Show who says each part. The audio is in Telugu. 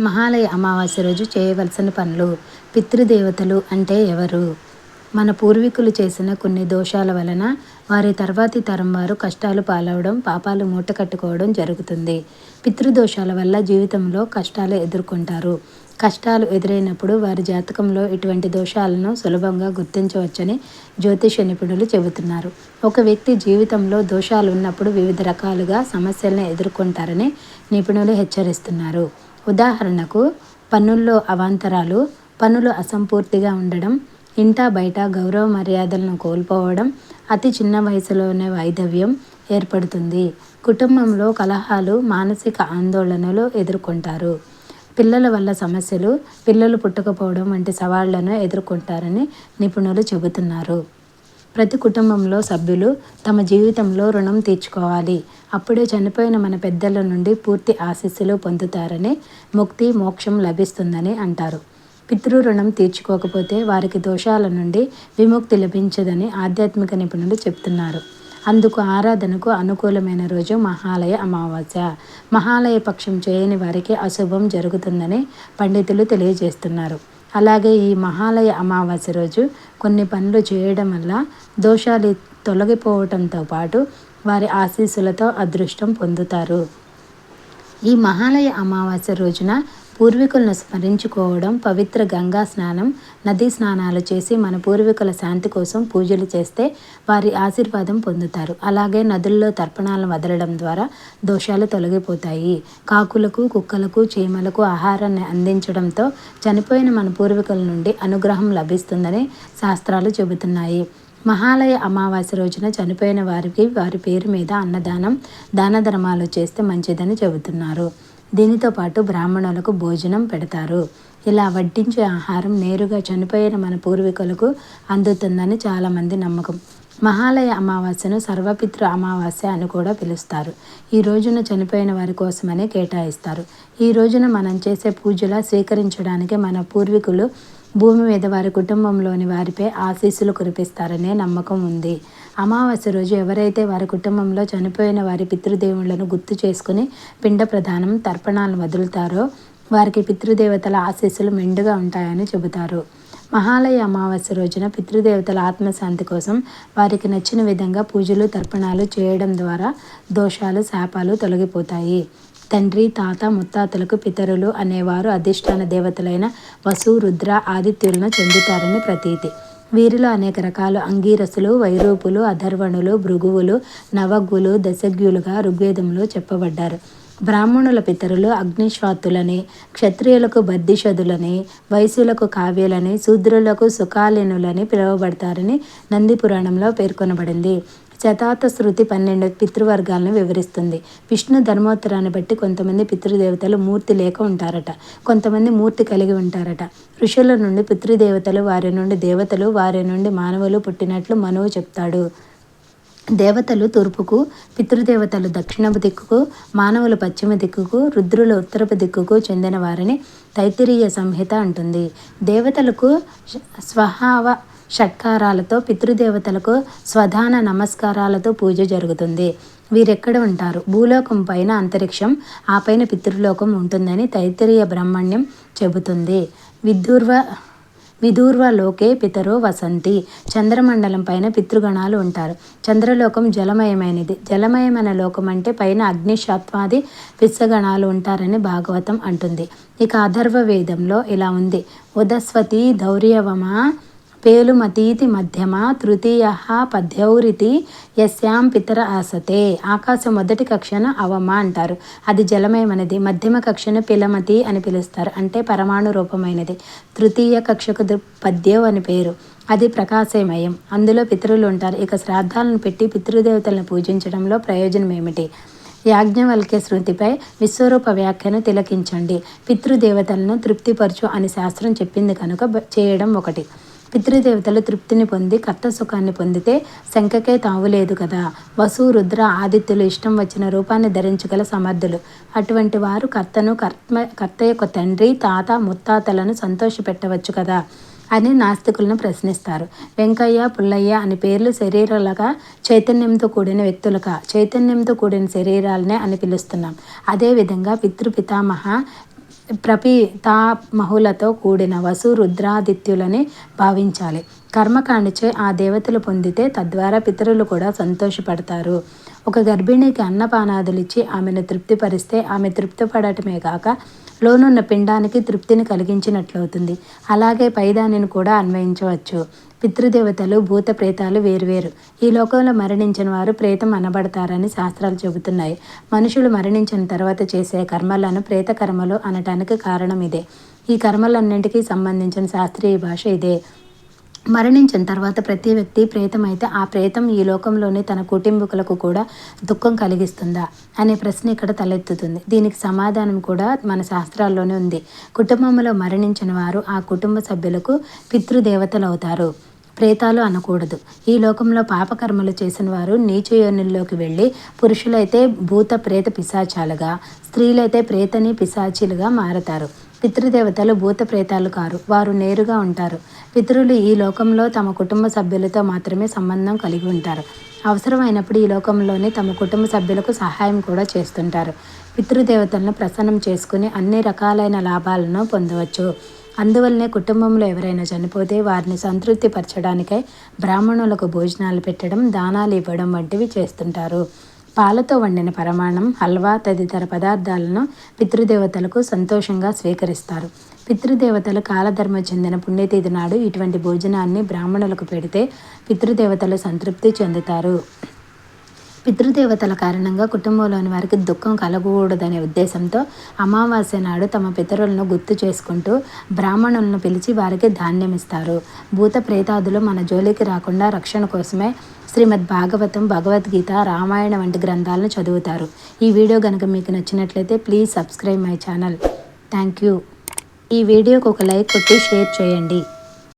Speaker 1: మహాలయ అమావాస్య రోజు చేయవలసిన పనులు. పితృదేవతలు అంటే ఎవరు? మన పూర్వీకులు చేసిన కొన్ని దోషాల వలన వారి తర్వాతి తరం వారు కష్టాలు పాలవడం పాపాలు మూట కట్టుకోవడం జరుగుతుంది. పితృదోషాల వల్ల జీవితంలో కష్టాలు ఎదుర్కొంటారు. కష్టాలు ఎదురైనప్పుడు వారి జాతకంలో ఇటువంటి దోషాలను సులభంగా గుర్తించవచ్చని జ్యోతిష నిపుణులు చెబుతున్నారు. ఒక వ్యక్తి జీవితంలో దోషాలు ఉన్నప్పుడు వివిధ రకాలుగా సమస్యలను ఎదుర్కొంటారని నిపుణులు హెచ్చరిస్తున్నారు. ఉదాహరణకు పన్నుల్లో అవాంతరాలు పనులు అసంపూర్తిగా ఉండడం ఇంటా బయట గౌరవ మర్యాదలను కోల్పోవడం అతి చిన్న వయసులోనే వైధవ్యం ఏర్పడుతుంది. కుటుంబంలో కలహాలు మానసిక ఆందోళనలు ఎదుర్కొంటారు. పిల్లల వల్ల సమస్యలు పిల్లలు పుట్టకపోవడం వంటి సవాళ్ళను ఎదుర్కొంటారని నిపుణులు చెబుతున్నారు. ప్రతి కుటుంబంలో సభ్యులు తమ జీవితంలో రుణం తీర్చుకోవాలి. అప్పుడే చనిపోయిన మన పెద్దల నుండి పూర్తి ఆశీస్సులు పొందుతారని ముక్తి మోక్షం లభిస్తుందని అంటారు. పితృ రుణం తీర్చుకోకపోతే వారికి దోషాల నుండి విముక్తి లభించదని ఆధ్యాత్మిక నిపుణులు చెప్తున్నారు అందుకు ఆరాధనకు అనుకూలమైన రోజు మహాలయ అమావాస్య. మహాలయ పక్షం చేయని వారికి అశుభం జరుగుతుందని పండితులు తెలియజేస్తున్నారు. అలాగే ఈ మహాలయ అమావాస్య రోజు కొన్ని పనులు చేయడం వల్ల దోషాలు తొలగిపోవటంతో పాటు వారి ఆశీస్సులతో అదృష్టం పొందుతారు. ఈ మహాలయ అమావాస్య రోజున పూర్వీకులను స్మరించుకోవడం పవిత్ర గంగా స్నానం నదీ స్నానాలు చేసి మన పూర్వీకుల శాంతి కోసం పూజలు చేస్తే వారి ఆశీర్వాదం పొందుతారు. అలాగే నదుల్లో తర్పణాలను వదలడం ద్వారా దోషాలు తొలగిపోతాయి. కాకులకు కుక్కలకు చీమలకు ఆహారాన్ని అందించడంతో చనిపోయిన మన పూర్వీకుల నుండి అనుగ్రహం లభిస్తుందని శాస్త్రాలు చెబుతున్నాయి. మహాలయ అమావాస్య రోజున చనిపోయిన వారికి వారి పేరు మీద అన్నదానం దాన ధర్మాలు చేస్తే మంచిదని చెబుతున్నారు. దీనితో పాటు బ్రాహ్మణులకు భోజనం పెడతారు. ఇలా వడ్డించే ఆహారం నేరుగా చనిపోయిన మన పూర్వీకులకు అందుతుందని చాలామంది నమ్మకం. మహాలయ అమావాస్యను సర్వపితృ అమావాస్య అని కూడా పిలుస్తారు. ఈ రోజున చనిపోయిన వారి కోసమని కేటాయిస్తారు. ఈ రోజున మనం చేసే పూజల స్వీకరించడానికి మన పూర్వీకులు భూమి మీద వారి కుటుంబంలోని వారిపై ఆశీస్సులు కురిపిస్తారనే నమ్మకం ఉంది. అమావాస్య రోజు ఎవరైతే వారి కుటుంబంలో చనిపోయిన వారి పితృదేవులను గుర్తు చేసుకుని పిండ ప్రధానం తర్పణాలను వదులుతారో వారికి పితృదేవతల ఆశీస్సులు మెండుగా ఉంటాయని చెబుతారు. మహాలయ అమావాస్య రోజున పితృదేవతల ఆత్మశాంతి కోసం వారికి నచ్చిన విధంగా పూజలు తర్పణాలు చేయడం ద్వారా దోషాలు శాపాలు తొలగిపోతాయి. తండ్రి తాత ముత్తాతలకు పితరులు అనేవారు అధిష్టాన దేవతలైన వసు రుద్ర ఆదిత్యులను చెందుతారని ప్రతీతి. వీరిలో అనేక రకాల అంగీరసులు వైరూపులు అధర్వణులు భృగువులు నవగ్గులు దశగ్యులుగా ఋగ్వేదంలో చెప్పబడ్డారు. బ్రాహ్మణుల పితరులు అగ్నిశ్వాతులని క్షత్రియులకు బద్దిషదులని వైశ్యులకు కావ్యులని శూద్రులకు సుకాలీనులని పిలువబడతారని నంది పురాణంలో పేర్కొనబడింది. శతాత శృతి పన్నెండు పితృవర్గాలను వివరిస్తుంది. విష్ణు ధర్మోత్తరాన్ని బట్టి కొంతమంది పితృదేవతలు మూర్తి లేక ఉంటారట. కొంతమంది మూర్తి కలిగి ఉంటారట. ఋషుల నుండి పితృదేవతలు వారి నుండి దేవతలు వారి నుండి మానవులు పుట్టినట్లు మనువు చెప్తాడు. దేవతలు తూర్పుకు పితృదేవతలు దక్షిణపు దిక్కుకు మానవులు పశ్చిమ దిక్కుకు రుద్రులు ఉత్తరపు దిక్కుకు చెందిన వారిని తైత్తిరీయ సంహిత అంటుంది. దేవతలకు స్వహావ షట్కారాలతో పితృదేవతలకు స్వధాన నమస్కారాలతో పూజ జరుగుతుంది. వీరెక్కడ ఉంటారు? భూలోకం పైన అంతరిక్షం ఆ పైన పితృలోకం ఉంటుందని తైత్తిరీయ బ్రహ్మణ్యం చెబుతుంది. విదూర్వ విదూర్వలోకే పితరో వసంతి. చంద్రమండలం పైన పితృగణాలు ఉంటారు. చంద్రలోకం జలమయమైనది. జలమయమైన లోకం అంటే పైన అగ్నిశాత్వాది పిత్సగణాలు ఉంటారని భాగవతం అంటుంది. ఇక అధర్వ వేదంలో ఇలా ఉంది. ఉదస్వతి ధౌర్యవమా పేలుమతీతి మధ్యమ తృతీయ పద్యౌరితి యస్యాం పితర ఆసతే. ఆకాశం మొదటి కక్షను అవమ అంటారు. అది జలమయమైనది. మధ్యమ కక్షను పిలమతి అని పిలుస్తారు. అంటే పరమాణు రూపమైనది. తృతీయ కక్షకు పద్యవ్ అని పేరు. అది ప్రకాశమయం. అందులో పితరులు ఉంటారు. ఇక శ్రాద్ధాలను పెట్టి పితృదేవతలను పూజించడంలో ప్రయోజనం ఏమిటి యాజ్ఞవల్క్య శృతిపై విశ్వరూప వ్యాఖ్యను తిలకించండి. పితృదేవతలను తృప్తిపరచు అని శాస్త్రం చెప్పింది కనుక చేయడం ఒకటి. పితృదేవతలు తృప్తిని పొంది కర్త సుఖాన్ని పొందితే శంఖకే తావులేదు కదా. వసు రుద్ర ఆదిత్యులు ఇష్టం వచ్చిన రూపాన్ని ధరించగల సమర్థులు. అటువంటి వారు కర్తను కర్మ కర్త యొక్క తండ్రి తాత ముత్తాతలను సంతోషపెట్టవచ్చు కదా అని నాస్తికులను ప్రశ్నిస్తారు. వెంకయ్య పుల్లయ్య అని పేర్లు శరీరాలుగా చైతన్యంతో కూడిన వ్యక్తులుగా చైతన్యంతో కూడిన శరీరాలనే అని పిలుస్తున్నాం. అదేవిధంగా పితృపితామహ ప్రపితామహులతో కూడిన వసు రుద్రాదిత్యులని భావించాలి. కర్మకాండచే ఆ దేవతలు పొందితే తద్వారా పితరులు కూడా సంతోషపడతారు. ఒక గర్భిణికి అన్నపానాదులిచ్చి ఆమెను తృప్తిపరిస్తే ఆమె తృప్తిపడటమే కాక లోనున్న పిండానికి తృప్తిని కలిగించినట్లవుతుంది. అలాగే పైదానిని కూడా అన్వయించవచ్చు. పితృదేవతలు భూత ప్రేతాలు వేరువేరు. ఈ లోకంలో మరణించిన వారు ప్రేతం అనబడతారని శాస్త్రాలు చెబుతున్నాయి. మనుషులు మరణించిన తర్వాత చేసే కర్మలను ప్రేత కర్మలు అనటానికి కారణం ఇదే. ఈ కర్మలన్నింటికీ సంబంధించిన శాస్త్రీయ భాష ఇదే. మరణించిన తర్వాత ప్రతి వ్యక్తి ప్రేతమైతే ఆ ప్రేతం ఈ లోకంలోనే తన కుటుంబీకులకు కూడా దుఃఖం కలిగిస్తుందా అనే ప్రశ్న ఇక్కడ తలెత్తుతుంది. దీనికి సమాధానం కూడా మన శాస్త్రాల్లోనే ఉంది. కుటుంబంలో మరణించిన వారు ఆ కుటుంబ సభ్యులకు పితృదేవతలు అవుతారు. ప్రేతాలు అనకూడదు. ఈ లోకంలో పాపకర్మలు చేసిన వారు నీచయోనుల్లోకి వెళ్ళి పురుషులైతే భూత ప్రేత పిశాచాలుగా స్త్రీలైతే ప్రేతని పిశాచిలుగా మారతారు. పితృదేవతలు భూత ప్రేతాలు కారు. వారు నేరుగా ఉంటారు. పితరులు ఈ లోకంలో తమ కుటుంబ సభ్యులతో మాత్రమే సంబంధం కలిగి ఉంటారు. అవసరమైనప్పుడు ఈ లోకంలోనే తమ కుటుంబ సభ్యులకు సహాయం కూడా చేస్తుంటారు. పితృదేవతలను ప్రసన్నం చేసుకుని అన్ని రకాలైన లాభాలను పొందవచ్చు. అందువల్లనే కుటుంబంలో ఎవరైనా చనిపోతే వారిని సంతృప్తి పరచడానికై బ్రాహ్మణులకు భోజనాలు పెట్టడం దానాలు ఇవ్వడం వంటివి చేస్తుంటారు. పాలతో వండిన పరమాణం హల్వా తదితర పదార్థాలను పితృదేవతలకు సంతోషంగా స్వీకరిస్తారు. పితృదేవతలు కాలధర్మ చెందిన పుణ్యతిథి నాడు ఇటువంటి భోజనాన్ని బ్రాహ్మణులకు పెడితే పితృదేవతలు సంతృప్తి చెందుతారు. పితృదేవతల కారణంగా కుటుంబంలోని వారికి దుఃఖం కలగకూడదనే ఉద్దేశంతో అమావాస్య నాడు తమ పితరులను గుర్తు చేసుకుంటూ బ్రాహ్మణులను పిలిచి వారికి ధాన్యం ఇస్తారు. భూత ప్రేతాదులు మన జోలికి రాకుండా రక్షణ కోసమే శ్రీమద్ భాగవతం భగవద్గీత రామాయణ వంటి గ్రంథాలను చదువుతారు. ఈ వీడియో కనుక మీకు నచ్చినట్లయితే please subscribe my channel. Thank you. ఈ వీడియోకి ఒక లైక్ కొట్టి షేర్ చేయండి.